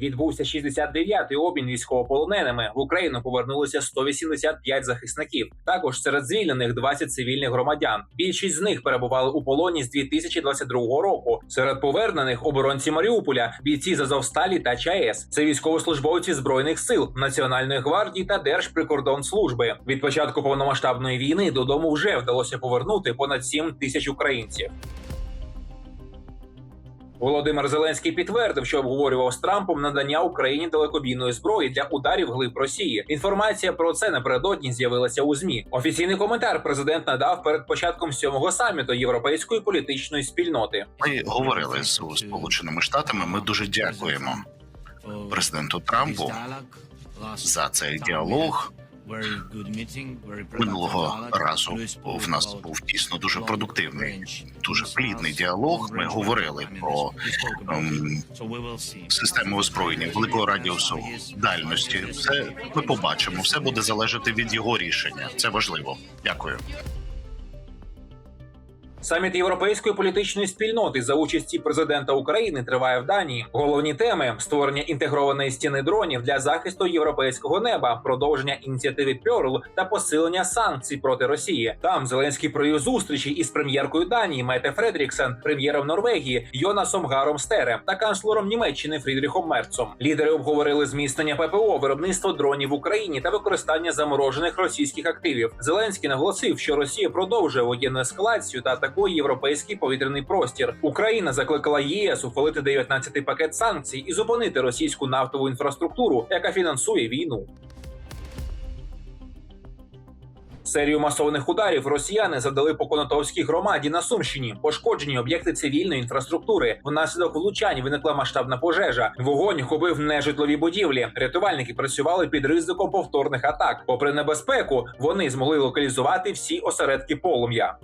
Відбувся 69-й обмін військовополоненими. В Україну повернулося 185 захисників. Також серед звільнених 20 цивільних громадян. Більшість з них перебували у полоні з 2022 року. Серед повернених оборонці Маріуполя, бійці з Азовсталі та ЧАЕС. Це військовослужбовці збройних сил, Національної гвардії та Держприкордонслужби. Від початку повномасштабної війни додому вже вдалося повернути понад 7 тисяч українців. Володимир Зеленський підтвердив, що обговорював з Трампом надання Україні далекобійної зброї для ударів глиб Росії. Інформація про це напередодні з'явилася у змі. Офіційний коментар президент надав перед початком сьомого саміту європейської політичної спільноти. Ми говорили з Сполученими Штатами. Ми дуже дякуємо президенту Трампу за цей діалог. Минулого разу в нас був дійсно дуже продуктивний, дуже плідний діалог. Ми говорили про ем, систему озброєння великого радіусу дальності. Все ми побачимо. Все буде залежати від його рішення. Це важливо. Дякую. Саміт європейської політичної спільноти за участі президента України триває в Данії. Головні теми створення інтегрованої стіни дронів для захисту європейського неба, продовження ініціативи Перл та посилення санкцій проти Росії. Там Зеленський провів зустрічі із прем'єркою Данії Мете Фредріксен, прем'єром Норвегії Йонасом Гаром Стерем та канцлером Німеччини Фрідріхом Мерцом. Лідери обговорили зміцнення ППО, виробництво дронів в Україні та використання заморожених російських активів. Зеленський наголосив, що Росія продовжує воєнну ескалацію та атакує європейський повітряний простір. Україна закликала ЄС ухвалити 19-й пакет санкцій і зупинити російську нафтову інфраструктуру, яка фінансує війну. Серію масованих ударів росіяни завдали по Конотопській громаді на Сумщині. Пошкоджені об'єкти цивільної інфраструктури. Внаслідок влучань виникла масштабна пожежа. Вогонь хопив нежитлові будівлі. Рятувальники працювали під ризиком повторних атак. Попри небезпеку, вони змогли локалізувати всі осередки полум'я.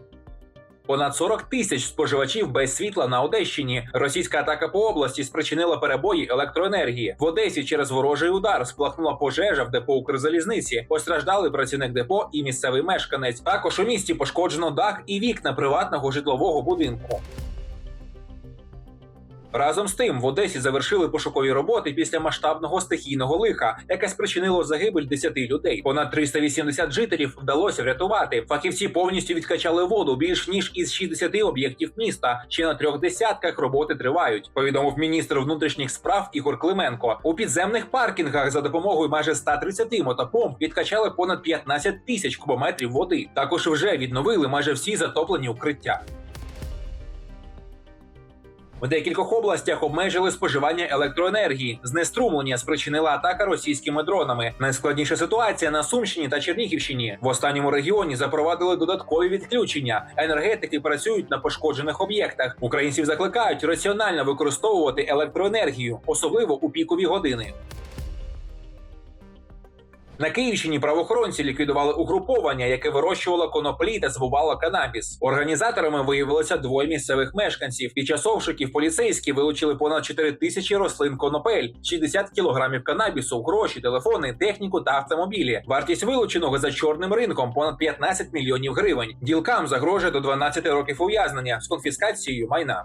Понад 40 тисяч споживачів без світла на Одещині. Російська атака по області спричинила перебої електроенергії. В Одесі через ворожий удар сплахнула пожежа в депо Укрзалізниці. Постраждали працівник депо і місцевий мешканець. Також у місті пошкоджено дах і вікна приватного житлового будинку. Разом з тим в Одесі завершили пошукові роботи після масштабного стихійного лиха, яке спричинило загибель 10 людей. Понад 380 жителів вдалося врятувати. Фахівці повністю відкачали воду більш ніж із 60 об'єктів міста. Ще на трьох десятках роботи тривають. Повідомив міністр внутрішніх справ Ігор Клименко. У підземних паркінгах за допомогою майже 130 мотопомп відкачали понад 15 тисяч кубометрів води. Також вже відновили майже всі затоплені укриття. В декількох областях обмежили споживання електроенергії. Знеструмлення спричинила атака російськими дронами. Найскладніша ситуація на Сумщині та Чернігівщині. В останньому регіоні запровадили додаткові відключення. Енергетики працюють на пошкоджених об'єктах. Українців закликають раціонально використовувати електроенергію, особливо у пікові години. На Київщині правоохоронці ліквідували угруповання, яке вирощувало коноплі та збувало канабіс. Організаторами виявилося двоє місцевих мешканців. Під час обшуків поліцейські вилучили понад 4 тисячі рослин конопель, 60 кілограмів канабісу, гроші, телефони, техніку та автомобілі. Вартість вилученого за чорним ринком понад 15 мільйонів гривень. Ділкам загрожує до 12 років ув'язнення з конфіскацією майна.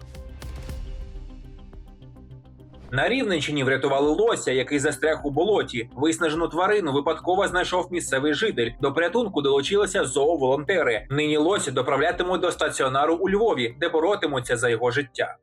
На Рівненщині врятували лося, який застряг у болоті. Виснажену тварину випадково знайшов місцевий житель. До порятунку долучилися зооволонтери. Нині лося доправлятимуть до стаціонару у Львові, де боротимуться за його життя.